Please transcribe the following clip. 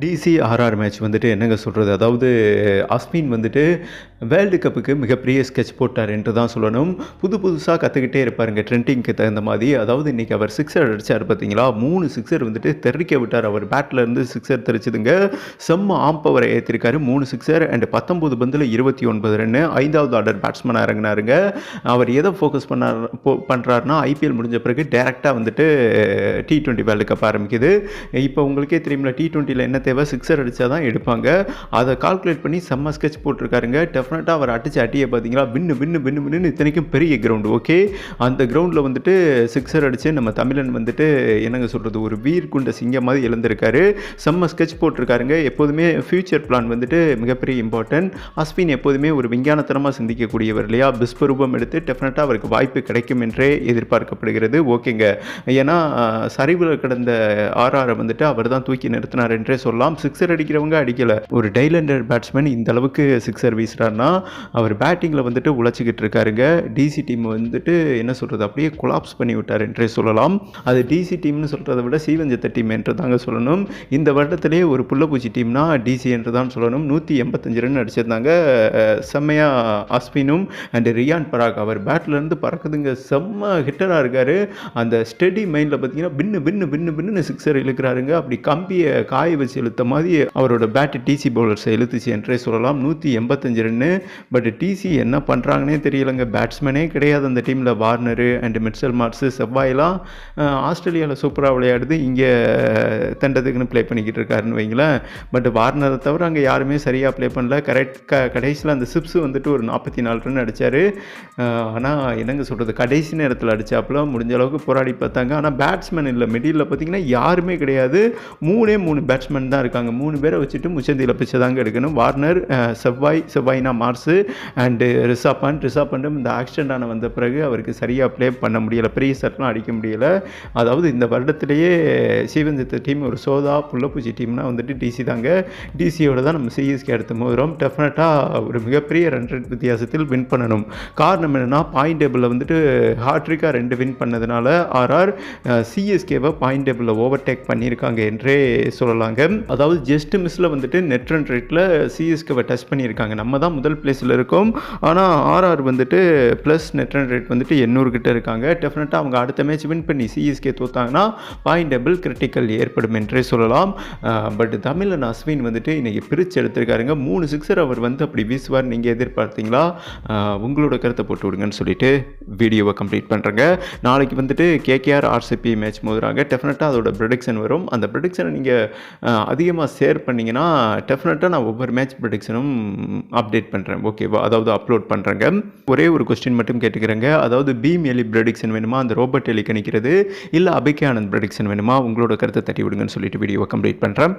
DC RR match வந்துட்டு என்னங்க சொல்கிறது அதாவது அஸ்மின் வந்துட்டு வேர்ல்டு கப்புக்கு மிகப்பெரிய ஸ்கெட்ச் போட்டார் என்று தான் சொல்லணும். புது புதுசாக கற்றுக்கிட்டே இருப்பாருங்க ட்ரெண்டிங்க்கு தகுந்த மாதிரி. அதாவது இன்றைக்கி அவர் சிக்ஸர் அடித்தார் பார்த்தீங்களா? மூணு சிக்ஸர் வந்துட்டு தெறிக்க விட்டார். அவர் பேட்டில் இருந்து சிக்ஸர் தெரிச்சதுங்க. செம்ம ஆம் பவரை ஏற்றிருக்காரு மூணு சிக்ஸர் அண்ட் பத்தொம்போது பந்தில் இருபத்தி ஒன்பது ரன்னு ஐந்தாவது ஆர்டர் பேட்ஸ்மேனாக இறங்கினாருங்க. அவர் எதை ஃபோக்கஸ் பண்ணார் பண்ணுறாருனா ஐபிஎல் முடிஞ்ச பிறகு டேரெக்டாக வந்துட்டு டி ட்வெண்ட்டி வேர்ல்டு கப் ஆரம்பிக்குது. இப்போ உங்களுக்கே தெரியுமில்ல டி ட்வெண்ட்டியில் என்ன தேவை. சிக்ஸர் அடித்தா தான் எடுப்பாங்க. அதை கால்குலேட் பண்ணி செம்ம ஸ்கெட்ச் போட்டிருக்காருங்க. டெஃபினட்டாக அவர் அடித்து அட்டியை பார்த்தீங்களா? வின்னு வின்னு வின்னு வின்னு இத்தனைக்கும் பெரிய கிரவுண்டு ஓகே அந்த கிரவுண்டில் வந்துட்டு சிக்ஸர் அடித்து நம்ம தமிழன் வந்துட்டு என்னங்க சொல்கிறது ஒரு வீர் குண்ட சிங்கம் மாதிரி இழந்திருக்காரு செம்ம ஸ்கெட்ச் போட்டிருக்காருங்க. எப்போதுமே ஃப்யூச்சர் பிளான் வந்துட்டு மிகப்பெரிய இம்பார்ட்டன்ட் அஸ்வின் எப்போதுமே ஒரு விஞ்ஞானத்தனமாக சிந்திக்கக்கூடியவர் இல்லையா? விஸ்வரூபம் எடுத்து டெஃபினட்டாக அவருக்கு வாய்ப்பு கிடைக்கும் என்றே எதிர்பார்க்கப்படுகிறது. ஓகேங்க ஏன்னா சரிவில் கிடந்த ஆர்ஆரை வந்துட்டு அவர் தான் தூக்கி நிறுத்தினார் என்றே சொல்லலாம். சிக்ஸர் அடிக்கிறவங்க அடிக்கலை. ஒரு டைலண்டர் பேட்ஸ்மேன் இந்த அளவுக்கு சிக்ஸர் வீசுறாருன்னா அவர் பேட்டிங்கில் வந்துட்டு உழைச்சிக்கிட்டு இருக்காருங்க. டிசி டீம் வந்துட்டு என்ன சொல்கிறது அப்படியே கொலாப்ஸ் பண்ணி விட்டார் என்றே சொல்லலாம். அது டிசி டீம்னு சொல்கிறத விட சீவஞ்சத்த டீம் என்று தாங்க சொல்லணும். இந்த வருடத்திலே ஒரு புள்ளப்பூச்சி டீம்னா டிசி என்று தான் சொல்லணும். நூற்றி எண்பத்தஞ்சு ரன் அடிச்சிருந்தாங்க செம்மையா செம்மையாக அஸ்வினும் அண்ட் ரியான் பராக். அவர் பேட்லேருந்து பறக்குதுங்க. செம்ம ஹிட்டராக இருக்கார். அந்த ஸ்டெடி மைண்டில் பார்த்தீங்கன்னா பின்னு பின்னு பின்னு பின்னு சிக்ஸர் இழுக்கிறாருங்க. அப்படி கம்பியை காய வச்சு இழுத்த மாதிரி அவரோட பேட்டு டிசி பவுலர்ஸை இழுத்துச்சு என்றே சொல்லலாம். நூற்றி எண்பத்தஞ்சு ரன்னு. பட் டிசி என்ன பண்ணுறாங்கன்னே தெரியலங்க. பேட்ஸ்மேனே கிடையாது அந்த டீமில் வார்னரு அண்ட் மிட்சல் மார்க்ஸு செவ்வாயெல்லாம் ஆஸ்திரேலியாவில் சூப்பராக விளையாடுது. இங்கே தண்டத்துக்குன்னு ப்ளே பண்ணிக்கிட்டு இருக்காருன்னு வைங்களேன். பட் வார்னரை தவிர அங்கே யாருமே சரியாக ப்ளே பண்ணல. கரெக்ட் க கடைசியில் அந்த சிப்ஸ் வந்துட்டு ஒரு நாற்பத்தி நாலு ரன் அடித்தார் ஆனால் என்னங்க சொல்கிறது கடைசி நேரத்தில் அடித்தாப்புல முடிஞ்ச அளவுக்கு போராடி பார்த்தாங்க. ஆனால் பேட்ஸ்மேன் இல்லை மிடில் பார்த்தீங்கன்னா யாருமே கிடையாது. மூணே மூணு பேட்ஸ்மேன் தான் இருக்காங்க. மூணு பேரை வச்சுட்டு முச்சந்தியில் பிச்சை தாங்க எடுக்கணும். வார்னர் செவ்வாய் செவ்வாய்னா மார்ஸு அண்டு ரிஷாப் பண்ட் ரிஷாப் பண்டும் இந்த ஆக்சிடென்ட் ஆன வந்த பிறகு அவருக்கு சரியாக ப்ளே பண்ண முடியலை. பெரிய சட்டெலாம் அடிக்க முடியலை. அதாவது இந்த வருடத்திலேயே சிவந்தித்த டீம் ஒரு சோதா புள்ளப்பூச்சி டீம்னா வந்துட்டு டிசி தாங்க. டிசியோட தான் நம்ம சிஎஸ்கே அடுத்த மோதுறோம். டெஃபினட்டாக ஒரு மிகப்பெரிய ரன் ரேட் வித்தியாசத்தில் வின் பண்ணணும். காரணம் என்னென்னா பாயிண்ட் டேபிளில் வந்துட்டு ஹாட்ரிக்காக ரெண்டு வின் பண்ணதுனால ஆர்ஆர் சிஎஸ்கேவை பாயிண்ட் டேபிளில் ஓவர்டேக் பண்ணியிருக்காங்க என்றே சொல்லலாங்க. அதாவது ஜஸ்ட் மிஸ்ஸில் வந்துட்டு நெட் ரன் ரேட்டில் சிஎஸ்கேவை டச் பண்ணியிருக்காங்க. நம்ம தான் முதல் பிளேஸில் இருக்கோம். ஆனால் ஆர்ஆர் வந்துட்டு ப்ளஸ் நெட் ரன் ரேட் வந்துட்டு எண்ணூறு கிட்ட இருக்காங்க. டெஃபினட்டாக அவங்க அடுத்த மேட்ச் வின் பண்ணி சிஎஸ்கே தோத்தாங்கன்னா பாயிண்ட் டபுள் கிரிட்டிக்கல் ஏற்படும் என்றே சொல்லலாம். பட் தமிழன் அஸ்வின் வந்துட்டு இன்றைக்கி பிரித்து எடுத்திருக்காருங்க. மூணு சிக்ஸர் அவர் வந்து அப்படி வீசுவார். நீங்கள் எதிர்பார்த்தீங்களா? உங்களோட கருத்தை போட்டு விடுங்கன்னு சொல்லிட்டு வீடியோவை கம்ப்ளீட் பண்ணுறேங்க நாளைக்கு வந்துட்டு கேகேஆர் ஆர்சிபி மேட்ச் மோதுறாங்க. டெஃபினட்டாக அதோட ப்ரொடிக்ஷன் வரும். அந்த ப்ரொடிக்ஷனை நீங்கள் அதிகமாக ஷேர் பண்ணிங்கன்னா டெஃபினட்டாக நான் ஒவ்வொரு மேட்ச் ப்ரொடிக்ஷனும் அப்டேட் பண்ணுறேன் ஓகேவா அதாவது அப்லோட் பண்ணுறேங்க ஒரே ஒரு கொஸ்டின் மட்டும் கேட்டுக்கிறேங்க. அதாவது பீம் எலி ப்ரொடிக்ஷன் வேணுமா? அந்த ரோபோட் எலி கணிக்கிறது இல்லை அபிகே ஆனந்த் ப்ரொடிக்ஷன் வேணுமா? உங்களோட கருத்தை தட்டி விடுங்கன்னு சொல்லிட்டு வீடியோவை கம்ப்ளீட் பண்ணுறேன்